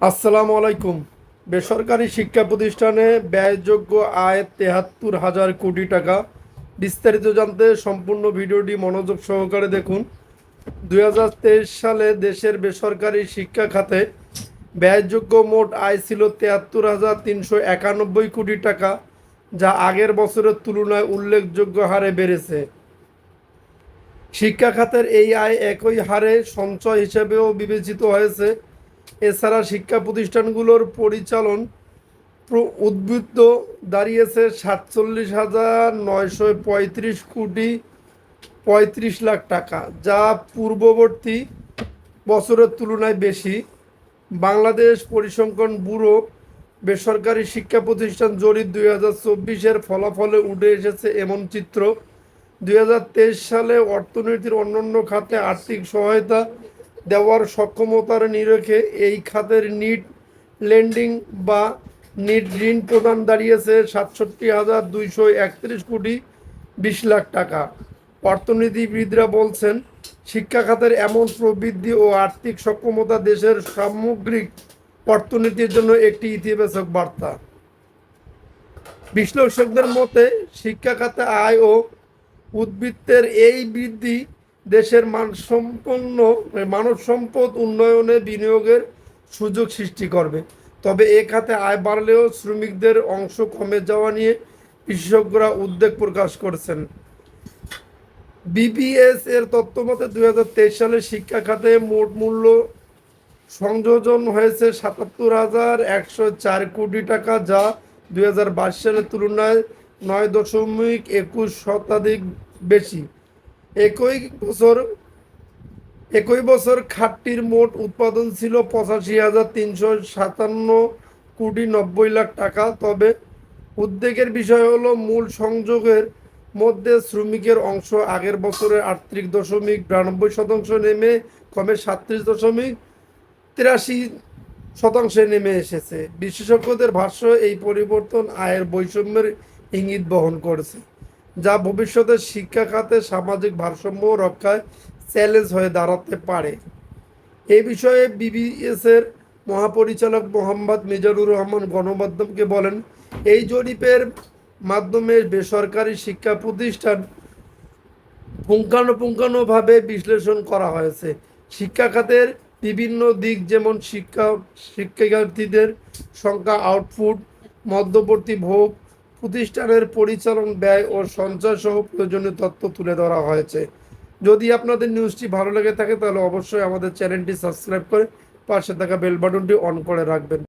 আসসালামু আলাইকুম। বেসরকারি শিক্ষা প্রতিষ্ঠানে ব্যয়যোগ্য আয় তেহাত্তর হাজার কোটি টাকা। বিস্তারিত জানতে সম্পূর্ণ ভিডিওটি মনোযোগ সহকারে দেখুন। দু হাজার তেইশ সালে দেশের বেসরকারি শিক্ষা খাতে ব্যয়যোগ্য মোট আয় ছিল তেহাত্তর হাজার তিনশো একানব্বই কোটি টাকা, যা আগের বছরের তুলনায় উল্লেখযোগ্য হারে বেড়েছে। শিক্ষা খাতের এই আয় একই হারে সঞ্চয় হিসেবেও বিবেচিত হয়েছে। এছাড়া শিক্ষা প্রতিষ্ঠানগুলোর পরিচালন উদ্বৃত্ত দাঁড়িয়েছে সাতচল্লিশ হাজার নয়শো পঁয়ত্রিশ কোটি পঁয়ত্রিশ লাখ টাকা, যা পূর্ববর্তী বছরের তুলনায় বেশি। বাংলাদেশ পরিসংখ্যান ব্যুরো বেসরকারি শিক্ষা প্রতিষ্ঠান জরিপ দুই হাজার চব্বিশের ফলাফলে উঠে এসেছে এমন চিত্র। দুই হাজার তেইশ সালে অর্থনীতির অন্যান্য খাতে আর্থিক সহায়তা দেওয়ার সক্ষমতার নিরখে এই খাতের নিট লেন্ডিং বা নিট ঋণ প্রদান দাঁড়িয়েছে সাতষট্টি হাজার দুইশো একত্রিশ কোটি বিশ লাখ টাকা। অর্থনীতিবিদরা বলছেন, শিক্ষা খাতের এমন প্রবৃদ্ধি ও আর্থিক সক্ষমতা দেশের সামগ্রিক অর্থনীতির জন্য একটি ইতিবাচক বার্তা। বিশ্লেষকদের মতে, শিক্ষা খাতে আয় ও উদ্বৃত্তের এই বৃদ্ধি দেশের মানসম্পন্ন মানব সম্পদ উন্নয়নে বিনিয়োগের সুযোগ সৃষ্টি করবে। তবে এ খাতে আয় বাড়লেও শ্রমিকদের অংশ কমে যাওয়া নিয়ে বিশেষজ্ঞরা উদ্বেগ প্রকাশ করেছেন। বিবিএস এর তথ্য মতে দুই সালে শিক্ষা খাতে মোট মূল্য সংযোজন হয়েছে সাতাত্তর হাজার একশো চার কোটি টাকা, যা দু হাজার বাইশ সালের তুলনায় নয় দশমিক একুশ শতাধিক বেশি। একই বছর একই বছর খাটটির মোট উৎপাদন ছিল পঁচাশি হাজার তিনশো সাতান্ন কোটি নব্বই লাখ টাকা। তবে উদ্বেগের বিষয় হলো, মূল সংযোগের মধ্যে শ্রমিকের অংশ আগের বছরের আটত্রিশ দশমিক বিরানব্বই শতাংশ নেমে কমে সাতত্রিশ দশমিক তিরাশি শতাংশে নেমে এসেছে। বিশেষজ্ঞদের ভাষ্য, এই পরিবর্তন আয়ের বৈষম্যের ইঙ্গিত বহন করেছে। যা ভবিষ্যতে শিক্ষা খাতে সামাজিক ভারসাম্য রক্ষায় চ্যালেঞ্জ হয়ে দাঁড়াতে পারে। এ বিষয়ে বিবিএস এর মহাপরিচালক মোহাম্মদ মিজানুর রহমান গণমাধ্যমকে বলেন, এই জরিপের মাধ্যমে বেসরকারি শিক্ষা প্রতিষ্ঠান পুঙ্খানুপুঙ্খানুভাবে বিশ্লেষণ করা হয়েছে। শিক্ষা খাতের বিভিন্ন দিক যেমন শিক্ষা, শিক্ষার্থীদের সংখ্যা আউটপুট মধ্যবর্তী ভোগ প্রতিষ্ঠানের পরিচালন, ব্যয় ও সঞ্চয় সহ প্রয়োজনীয় তথ্য তুলে ধরা হয়েছে। যদি আপনাদের নিউজটি ভালো লেগে থাকে, তাহলে অবশ্যই আমাদের চ্যানেলটি সাবস্ক্রাইব করে পাশে থাকা বেল বাটনটি অন করে রাখবেন।